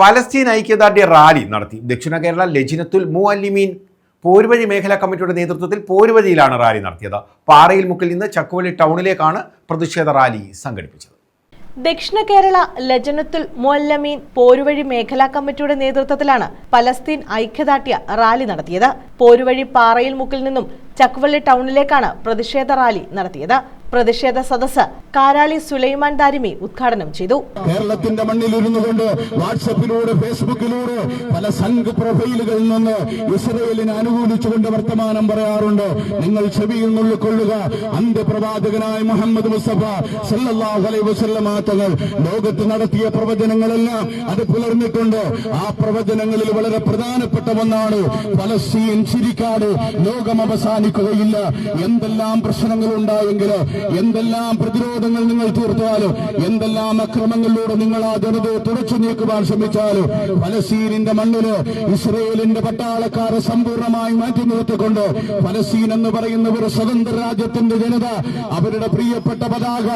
Palestine ഐക്യദാർഢ്യ rally നടത്തി. ദക്ഷിണ കേരള ലജിനത്തുൽ മുഅല്ലിമീൻ പോരുവഴി മേഖലാ കമ്മിറ്റിയുടെ നേതൃത്വത്തിൽ പോരുവഴിയിലാണ് റാലി നടത്തിയത്. പാറയിൽ മുക്കിൽ നിന്ന് ചക്കുവള്ളി ടൗണിലേക്കാണ് പ്രതിഷേധ റാലി സംഘടിപ്പിച്ചത്. ദക്ഷിണ കേരള ലജനത്തുൽ മുല്ലമീൻ പോരുവഴി മേഖലാ കമ്മിറ്റിയുടെ നേതൃത്വത്തിലാണ് പലസ്തീൻ ഐക്യദാർഢ്യ റാലി നടത്തിയത്. പോരുവഴി പാറയിൽ മുക്കിൽ നിന്നും ചക്കുവള്ളി ടൗണിലേക്കാണ് പ്രതിഷേധ റാലി നടത്തിയത്. പ്രതിഷേധ സദസ് കാരാളി സുലൈമാൻ ദാരിമി ഉദ്ഘാടനം ചെയ്തു. കേരളത്തിന്റെ മണ്ണിൽ ഇരുന്നുകൊണ്ട് വാട്സപ്പിലൂടെ ഫേസ്ബുക്കിലൂടെ പല സംഘ പ്രൊഫൈലുകളിൽ നിന്ന് ഇസ്രയേലിനെ അനുകൂലിച്ചുകൊണ്ട് വർത്തമാനം പറയാറുണ്ട്. നിങ്ങൾ ചെവിയിൽ നുള്ളിക്കൊള്ളുക. അന്ത്യപ്രവാചകനായ മുഹമ്മദ് മുസ്തഫ സല്ലല്ലാഹു അലൈഹി തങ്ങൾ ലോകത്ത് നടത്തിയ പ്രവചനങ്ങളെല്ലാം അത് പുലർന്നിട്ടുണ്ട്. ആ പ്രവചനങ്ങളിൽ വളരെ പ്രധാനപ്പെട്ട ഒന്നാണ് പലസ്തീൻ ചിരിക്കാട് ലോകം അവസാനിക്കുകയില്ല. എന്തെല്ലാം പ്രശ്നങ്ങൾ ഉണ്ടായെങ്കിൽ എന്തെല്ലാം പ്രതിരോധങ്ങൾ നിങ്ങൾ തീർത്താലോ എന്തെല്ലാം അക്രമങ്ങളിലൂടെ നിങ്ങൾ ആ ജനതയെ തുടച്ചു നീക്കുവാൻ ശ്രമിച്ചാലോ ഫലസ്തീനിന്റെ മണ്ണിൽ ഇസ്രയേലിന്റെ പട്ടാളക്കാരെ സമ്പൂർണമായി മാറ്റി നിർത്തിക്കൊണ്ട് ഫലസ്തീൻ എന്ന് പറയുന്ന ഒരു സ്വതന്ത്ര രാജ്യത്തിന്റെ ജനത അവരുടെ പ്രിയപ്പെട്ട പതാക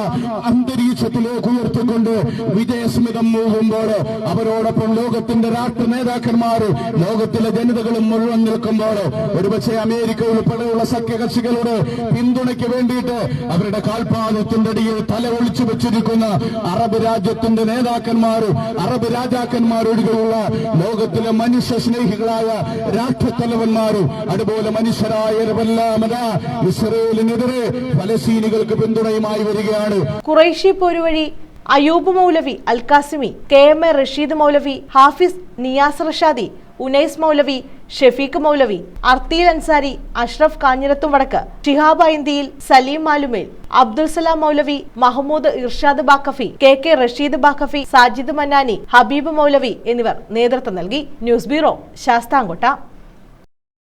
അന്തരീക്ഷത്തിലേക്ക് ഉയർത്തിക്കൊണ്ട് വിജയസ്മിതം മൂകുമ്പോൾ അവരോടൊപ്പം ലോകത്തിന്റെ രാഷ്ട്ര നേതാക്കന്മാർ ലോകത്തിലെ ജനതകളും മുഴുവൻ നിൽക്കുമ്പോൾ ഒരുപക്ഷെ അമേരിക്ക ഉൾപ്പെടെയുള്ള സഖ്യകക്ഷികളുടെ പിന്തുണയ്ക്ക് വേണ്ടിയിട്ട് അവരുടെ കാൽപാദത്തിന്റെ അടിയിൽ തല ഒളിച്ചു വെച്ചിരിക്കുന്ന അറബ് രാജ്യത്തിന്റെ നേതാക്കന്മാർ അറബ് രാജാക്കന്മാരൊഴികെയുള്ള ലോകത്തിലെ മനുഷ്യ സ്നേഹികളായ രാഷ്ട്രത്തലവന്മാരും അതുപോലെ മനുഷ്യരായവല്ലാമത ഇസ്രയേലിനെതിരെ ഫലസ്തീനികൾക്ക് പിന്തുണയുമായി വരികയാണ്. കുറേശ്യ Poruvazhi Ayoob Moulavi Alkasimi K M A Rasheed Moulavi Hafiz Niyas Rashadi Unais Moulavi Shefeeq Moulavi Artheel Ansari Ashraf Kanjirathum Vadakku Shihab Ainthiyil Saleem Malumel Abdul Salam Moulavi Mahmood Irshad Baqavi K K Rasheed Baqavi Sajid Mannani Habeeb Moulavi എന്നിവർ നേതൃത്വം നൽകി. News bureau Sasthamkotta.